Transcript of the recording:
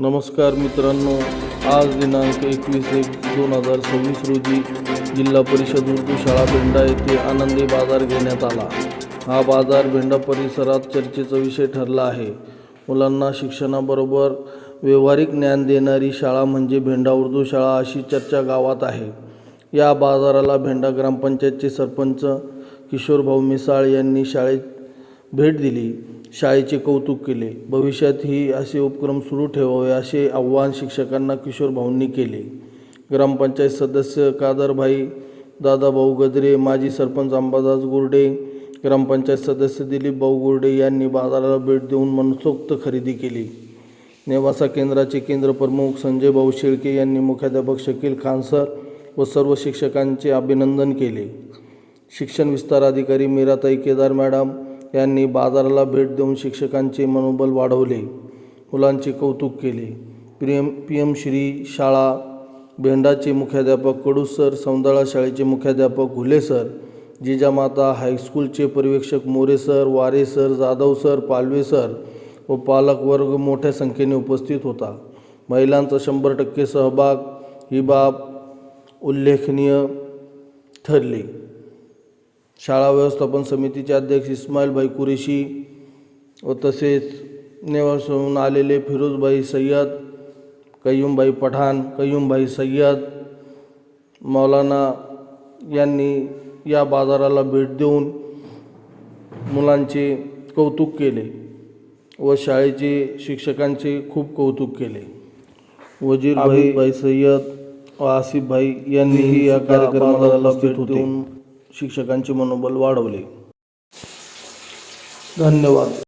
नमस्कार मित्रांनो आज दिनांक एकवीस एक दोन हजार सव्वीस रोजी जिल्हा परिषद उर्दू शाळा भेंडा येथे आनंदी बाजार घेण्यात आला. हा बाजार भेंडा परिसरात चर्चेचा विषय ठरला आहे. मुलांना शिक्षणाबरोबर व्यावहारिक ज्ञान देणारी शाळा म्हणजे भेंडा उर्दू शाळा अशी चर्चा गावात आहे. या बाजाराला भेंडा ग्रामपंचायतचे सरपंच किशोरभाऊ मिसाळ यांनी शाळेत भेट दिली शाळेचे कौतुक केले. भविष्यातही असे उपक्रम सुरू ठेवावे असे आव्हान शिक्षकांना किशोर भाऊंनी केले. ग्रामपंचायत सदस्य कादरभाई दादाभाऊ गजरे माजी सरपंच अंबादास गुर्डे ग्रामपंचायत सदस्य दिलीप भाऊ गुर्डे यांनी बाजाराला भेट देऊन मनसोक्त खरेदी केली. नेवासा केंद्राचे केंद्र प्रमुख संजय भाऊ शेळके यांनी मुख्याध्यापक शकील खान सर व सर्व शिक्षकांचे अभिनंदन केले. शिक्षण विस्तार अधिकारी मीराताई केदार मॅडम यांनी बाजाराला भेट देऊन शिक्षकांचे मनोबल वाढवले मुलांचे कौतुक केले. P M P M Shri शाळा भेंडाचे मुख्याध्यापक कडू सर सौंदळा शाळेचे मुख्याध्यापक घुले सर जिजामाता हायस्कूलचे पर्यवेक्षक More sir Ware sir Jadhav sir Palve sir व पालक वर्ग मोठ्या संख्येने उपस्थित होता. महिलांचा शंभर टक्के सहभाग ही बाब उल्लेखनीय ठरली. शाळा व्यवस्थापन समितीचे अध्यक्ष इस्माईलभाई कुरेशी व तसेच नेवासहून आलेले फिरोजभाई सय्यद कय्यूमभाई पठाण कय्यूमभाई सय्यद मौलाना यांनी या बाजाराला भेट देऊन मुलांचे कौतुक केले व शाळेचे शिक्षकांचे खूप कौतुक केले. वजीरभाई भाई सय्यद व आसिफभाई यांनीही या कार्यक्रमाला भेट देऊन शिक्षकांचे मनोबल वाढवले. धन्यवाद.